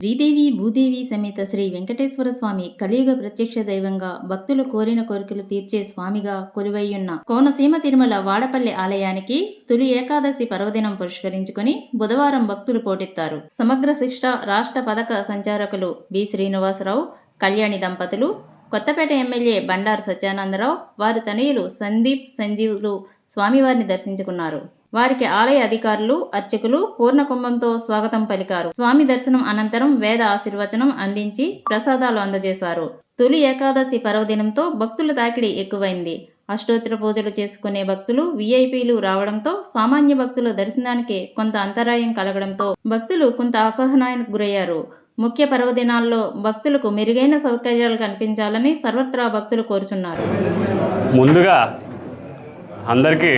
శ్రీదేవి భూదేవి సమేత శ్రీ వెంకటేశ్వర స్వామి కలియుగ ప్రత్యక్ష దైవంగా భక్తులు కోరిన కోరికలు తీర్చే స్వామిగా కొలువైయున్న కోనసీమ తిరుమల వాడపల్లి ఆలయానికి తొలి ఏకాదశి పర్వదినం పురస్కరించుకుని బుధవారం భక్తులు పోటెత్తారు. సమగ్ర శిక్ష రాష్ట్ర పథక సంచాలకులు బి శ్రీనివాసరావు కళ్యాణి దంపతులు కొత్తపేట ఎమ్మెల్యే బండారు సత్యానందరావు వారి తనయులు సందీప్ సంజీవులు స్వామివారిని దర్శించుకున్నారు. వారికి ఆలయ అధికారులు అర్చకులు పూర్ణకుంభంతో స్వాగతం పలికారు. స్వామి దర్శనం అనంతరం వేద ఆశీర్వచనం అందించి ప్రసాదాలు అందజేశారు. తొలి ఏకాదశి పర్వదినంతో భక్తుల తాకిడి ఎక్కువైంది. అష్టోత్తర పూజలు చేసుకునే భక్తులు విఐపీలు రావడంతో సామాన్య భక్తుల దర్శనానికి కొంత అంతరాయం కలగడంతో భక్తులు కొంత అసహనానికి గురయ్యారు. ముఖ్య పర్వదినాల్లో భక్తులకు మెరుగైన సౌకర్యాలు కనిపించాలని సర్వత్రా భక్తులు కోరుచున్నారు. ముందుగా అందరికీ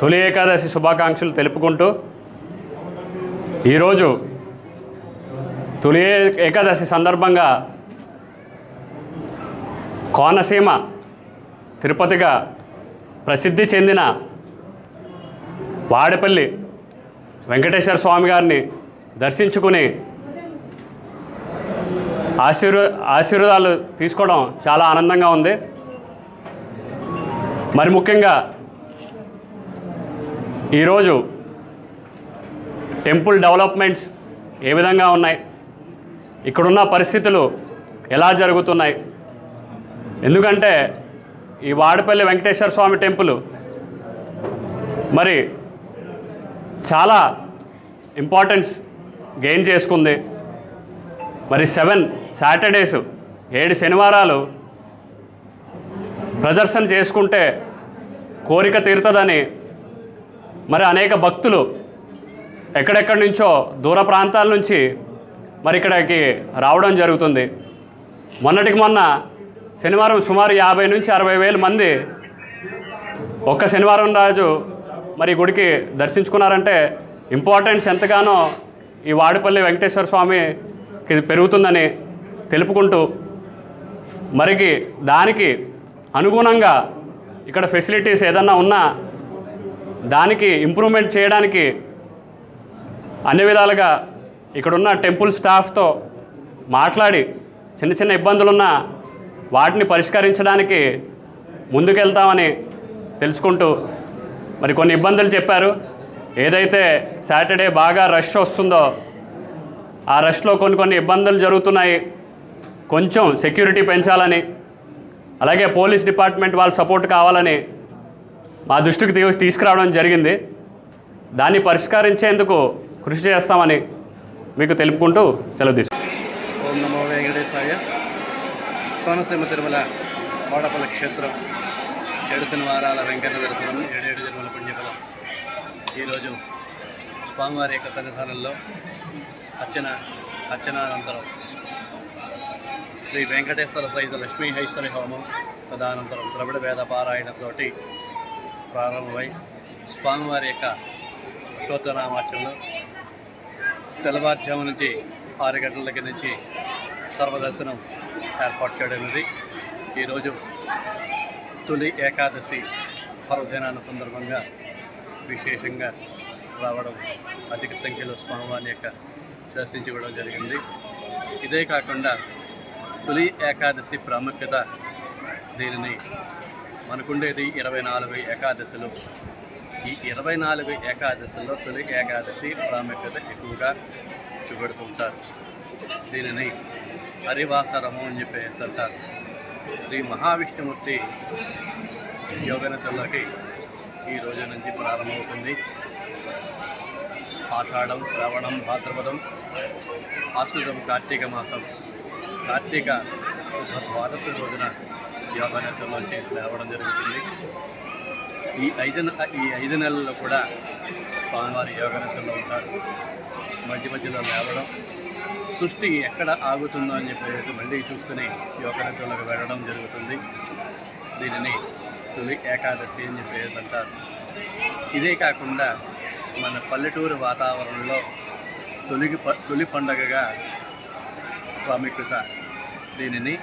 తొలి ఏకాదశి శుభాకాంక్షలు తెలుపుకుంటూ ఈరోజు తొలి ఏకాదశి సందర్భంగా కోనసీమ తిరుపతిగా ప్రసిద్ధి చెందిన వాడపల్లి వెంకటేశ్వర స్వామి గారిని దర్శించుకుని ఆశీర్వ ఆశీర్వాదాలు తీసుకోవడం చాలా ఆనందంగా ఉంది. మరి ముఖ్యంగా ఈరోజు టెంపుల్ డెవలప్మెంట్స్ ఏ విధంగా ఉన్నాయి? ఇక్కడున్న పరిస్థితులు ఎలా జరుగుతున్నాయి? ఎందుకంటే ఈ వాడపల్లి వెంకటేశ్వర స్వామి టెంపుల్ మరి చాలా ఇంపార్టెన్స్ గెయిన్ చేసుకుంది. మరి సెవెన్ సాటర్డేస్ ఏడు శనివారాలు ప్రదర్శన చేసుకుంటే కోరిక తీరుతుందని మరి అనేక భక్తులు ఎక్కడెక్కడి నుంచో దూర ప్రాంతాల నుంచి మరి ఇక్కడికి రావడం జరుగుతుంది. మొన్నటికి మొన్న శనివారం సుమారు యాభై నుంచి అరవై వేల మంది ఒక్క శనివారం రాజు మరి గుడికి దర్శించుకున్నారంటే ఇంపార్టెన్స్ ఎంతగానో ఈ వాడిపల్లి వెంకటేశ్వర స్వామికి పెరుగుతుందని తెలుపుకుంటూ మరికి దానికి అనుగుణంగా ఇక్కడ ఫెసిలిటీస్ ఏదన్నా ఉన్నా దానికి ఇంప్రూవ్మెంట్ చేయడానికి అన్ని విధాలుగా ఇక్కడున్న టెంపుల్ స్టాఫ్తో మాట్లాడి చిన్న చిన్న ఇబ్బందులున్నా వాటిని పరిష్కరించడానికి ముందుకెళ్తామని తెలుసుకుంటూ మరి కొన్ని ఇబ్బందులు చెప్పారు. ఏదైతే సాటర్డే బాగా రష్ వస్తుందో ఆ రష్లో కొన్ని కొన్ని ఇబ్బందులు జరుగుతున్నాయి. కొంచెం సెక్యూరిటీ పెంచాలని అలాగే పోలీస్ డిపార్ట్మెంట్ వాళ్ళ సపోర్ట్ కావాలని మా దృష్టికి తీసుకురావడం జరిగింది. దాన్ని పరిష్కరించేందుకు కృషి చేస్తామని మీకు తెలుపుకుంటూ సెలవు తీసుకుంటాం ఓం నమో వెంకటేశాయ. కోనసీమ తిరుమల వాడపల్లి క్షేత్రం ఏడు శనివారాల వెంకన్న దర్శనం ఏడేడు జన్మల పుణ్యఫలం. ఈరోజు స్వామివారి యొక్క సన్నిధానంలో అర్చన అర్చనానంతరం శ్రీ వెంకటేశ్వర సహిత లక్ష్మీ హైశ్వరి హోమం తదనంతరం ద్రవిడ వేద పారాయణతోటి ప్రారంభమై స్వామివారి యొక్క అష్టోత్తరనామార్చనలు తెల్లవారుజాము నుంచి ఆరు గంటల దగ్గర నుంచి సర్వదర్శనం ఏర్పాటు చేయడమైనది ఈరోజు తొలి ఏకాదశి పర్వదినాల సందర్భంగా విశేషంగా రావడం అధిక సంఖ్యలో స్వామివారి యొక్క దర్శించుకోవడం జరిగింది. ఇదే కాకుండా తొలి ఏకాదశి ప్రాముఖ్యత దీనిని మనకుండేది ఇరవై నాలుగు ఏకాదశులు. ఈ ఇరవై నాలుగు ఏకాదశుల్లో తొలి ఏకాదశి ప్రాముఖ్యత ఎక్కువగా చూపెడుతుంటారు దీనిని హరివాసరము అని చెప్పేసి అంటారు. శ్రీ మహావిష్ణుమూర్తి యోగనతల్లోకి ఈ రోజు నుంచి ప్రారంభమవుతుంది. ఆషాఢం శ్రావణం భాద్రపదం ఆశ్రితం కార్తీక మాసం. కార్తీక శుద్ధ ద్వాదశి రోజున యోగనతల్లోంచి లేవడం జరుగుతుంది. ఈ ఐదు ఈ ఐదు నెలల్లో కూడా స్వామివారి యోగనతల్లో ఉంటారు. మధ్య మధ్యలో లేవడం సృష్టి ఎక్కడ ఆగుతుందో అని చెప్పేసి మళ్ళీ చూసుకుని యోగనతల్లోకి వెళ్ళడం జరుగుతుంది. దీనిని తొలి ఏకాదశి అని చెప్పేసి అంటారు. ఇదే కాకుండా మన పల్లెటూరు వాతావరణంలో తొలిగి ప తొలి పండగగా ప్రాముఖ్యత దీనిని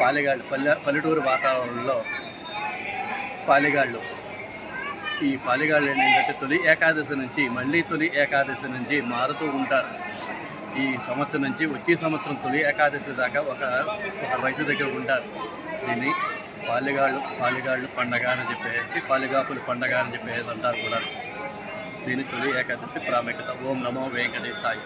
పాలెగాళ్ళు పల్లె పల్లెటూరు వాతావరణంలో పాలెగాళ్ళు. ఈ పాలెగాళ్ళు ఏంటంటే తొలి ఏకాదశి నుంచి మళ్ళీ తొలి ఏకాదశి నుంచి మారుతూ ఉంటారు. ఈ సంవత్సరం నుంచి వచ్చే సంవత్సరం తొలి ఏకాదశి దాకా ఒక ఒక రైతు దగ్గర ఉంటారు. దీన్ని పాలెగాళ్ళు పాలిగాళ్ళు పండగ అని చెప్పేసి పాలిగాపులు పండగ అని చెప్పేసి అంటారు కూడా. దీని తొలి ఏకాదశి ప్రాముఖ్యత. ఓం నమో వెంకటేశాయ.